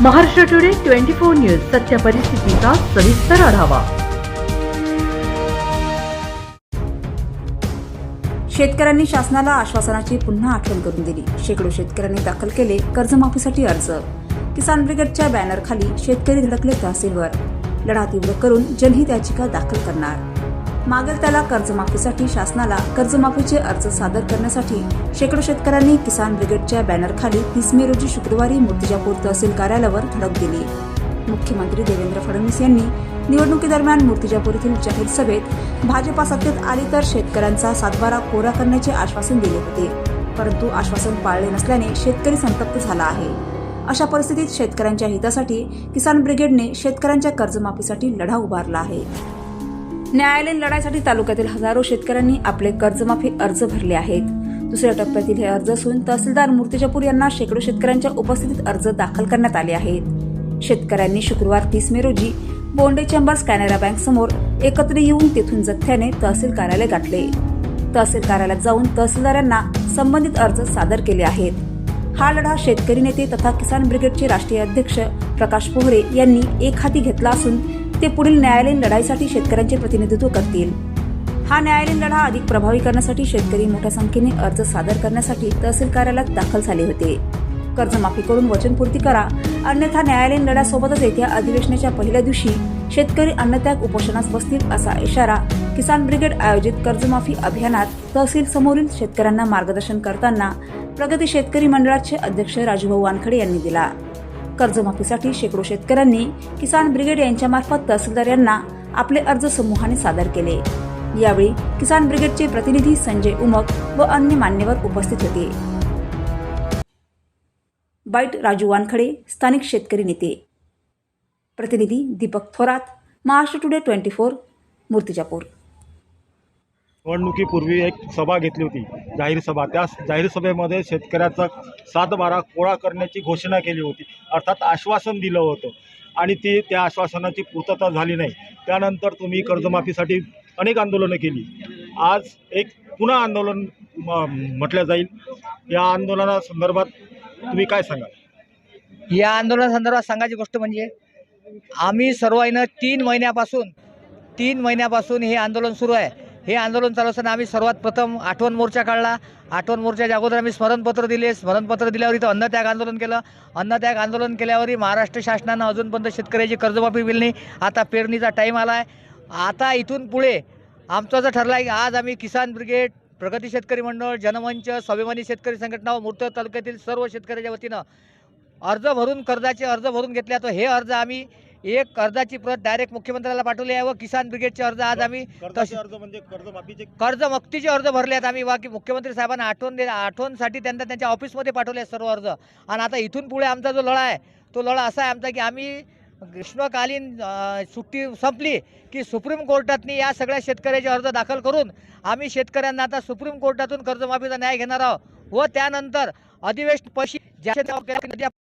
Maharashtra today twenty four news सत्य परिस्थितीचा सविस्तर आढावा. शेतकऱ्यांनी शासनाला आश्वासनाची पुन्हा आठवण करून दिली. शेकडो शेतकऱ्यांनी दाखल केले कर्जमाफीसाठी अर्ज. किसान ब्रिगेडच्या बॅनरखाली शेतकरी धडकले तहसीलवर. लढा तीव्र करून जनहित याचिका दाखल करणार. मागेल त्याला कर्जमाफीसाठी शासनाला कर्जमाफीचे अर्ज सादर करण्यासाठी शेकडो शेतकऱ्यांनी किसान ब्रिगेडच्या बॅनरखाली तीस मे रोजी शुक्रवारी मूर्तिजापूर तहसील कार्यालयावर धडक दिली. मुख्यमंत्री देवेंद्र फडणवीस यांनी निवडणुकीदरम्यान मूर्तिजापूर येथील जाहीर सभेत भाजपा सत्तेत आली तर शेतकऱ्यांचा सातबारा कोरा करण्याचे आश्वासन दिले होते. परंतु आश्वासन पाळले नसल्याने शेतकरी संतप्त झाला आहे. अशा परिस्थितीत शेतकऱ्यांच्या हितासाठी किसान ब्रिगेडने शेतकऱ्यांच्या कर्जमाफीसाठी लढा उभारला आहे. न्यायालयीन लढाईसाठी तालुक्यातील हजारो शेतकऱ्यांनी आपले कर्जमाफी अर्ज भरले आहेत. दुसऱ्या टप्प्यातील हे अर्ज असून तहसीलदार मूर्तिजापूर यांना शेकडो शेतकऱ्यांच्या उपस्थितीत अर्ज दाखल करण्यात आले आहेत. शेतकऱ्यांनी शुक्रवार तीस मे रोजी बोंडे चेंबर्स कॅनरा बँक समोर एकत्र येऊन तेथून जथ्याने तहसील कार्यालय गाठले. तहसील कार्यालयात जाऊन तहसीलदारांना संबंधित अर्ज सादर केले आहेत. हा लढा शेतकरी नेते तथा किसान ब्रिगेडचे राष्ट्रीय अध्यक्ष प्रकाश पोहरे यांनी एक हाती घेतला असून ते पुढील न्यायालयीन लढाईसाठी शेतकऱ्यांचे प्रतिनिधित्व करतील. हा न्यायालयीन लढा अधिक प्रभावी करण्यासाठी शेतकरी मोठ्या संख्येने अर्ज सादर करण्यासाठी तहसील कार्यालयात दाखल झाले होते. कर्जमाफी करून वचनपूर्ती करा. अन्यथा न्यायालयीन लढ्यासोबतच येत्या अधिवेशनाच्या पहिल्या दिवशी शेतकरी अन्नत्याग उपोषणास बसतील असा इशारा किसान ब्रिगेड आयोजित कर्जमाफी अभियानात तहसील समोरील शेतकऱ्यांना मार्गदर्शन करताना प्रगती शेतकरी मंडळाचे अध्यक्ष राजूभाऊ वानखडे यांनी दिला. कर्जमाफीसाठी शेकडो शेतकऱ्यांनी किसान ब्रिगेड यांच्यामार्फत तहसीलदार यांना आपले अर्ज समूहाने सादर केले. यावेळी किसान ब्रिगेडचे प्रतिनिधी संजय उमक व अन्य मान्यवर उपस्थित होते. बाईट राजू वानखडे स्थानिक शेतकरी नेते. प्रतिनिधी Deepak Thorat Maharashtra today twenty four Murtijapur. निवडणुकीपूर्वी एक सभा घेतली होती जाहीर सभा. त्या जाहीर सभेमध्ये शेतकऱ्याचा सात बारा कोळा करण्याची घोषणा केली होती. अर्थात आश्वासन दिलं होतं. आणि ती त्या आश्वासनाची पूर्तता झाली नाही. त्यानंतर तुम्ही कर्जमाफीसाठी अनेक आंदोलनं केली. आज एक पुन्हा आंदोलन म- म्हटलं जाईल. या आंदोलनासंदर्भात तुम्ही काय सांगाल? या आंदोलनासंदर्भात सांगायची गोष्ट म्हणजे आम्ही सर्वांना तीन महिन्यापासून तीन महिन्यापासून हे आंदोलन सुरू आहे. हे आंदोलन चालू असताना आम्ही सर्वात प्रथम आठवण मोर्चा काढला. आठवण मोर्चाच्या अगोदर आम्ही स्मरणपत्र दिले. स्मरणपत्र दिल्यावर इथं अन्नत्याग आंदोलन केलं. अन्नत्याग आंदोलन केल्यावरही महाराष्ट्र शासनानं अजूनपर्यंत शेतकऱ्याची कर्जमाफी बिल नाही. आता पेरणीचा टाईम आला आहे आता इथून पुढे आमचं असं ठरलं आहे की आज आम्ही किसान ब्रिगेड प्रगती शेतकरी मंडळ जनमंच स्वाभिमानी शेतकरी संघटना व मूर्त तालुक्यातील सर्व शेतकऱ्याच्या वतीनं अर्ज भरून कर्जाचे अर्ज भरून घेतले. तर हे अर्ज आम्ही एक कर्जाची प्रत डायरेक्ट मुख्यमंत्र्याला पाठवली आहे व किसान ब्रिगेडचे अर्ज आज आम्ही म्हणजे कर्जमाफीचे कर्जमुक्तीचे अर्ज भरले आहेत आम्ही वा की मुख्यमंत्री साहेबांना आठवण दे आठवणसाठी त्यांना त्यांच्या ऑफिसमध्ये पाठवले आहेत सर्व अर्ज. आणि आता इथून पुढे आमचा जो लढा आहे तो लढा असा आहे आमचा की आम्ही ग्रीष्मकालीन सुट्टी संपली की सुप्रीम कोर्टातनी या सगळ्या शेतकऱ्याचे अर्ज दाखल करून आम्ही शेतकऱ्यांना आता सुप्रीम कोर्टातून कर्जमाफीचा न्याय घेणार आहोत व त्यानंतर अधिवेशन पशी ज्या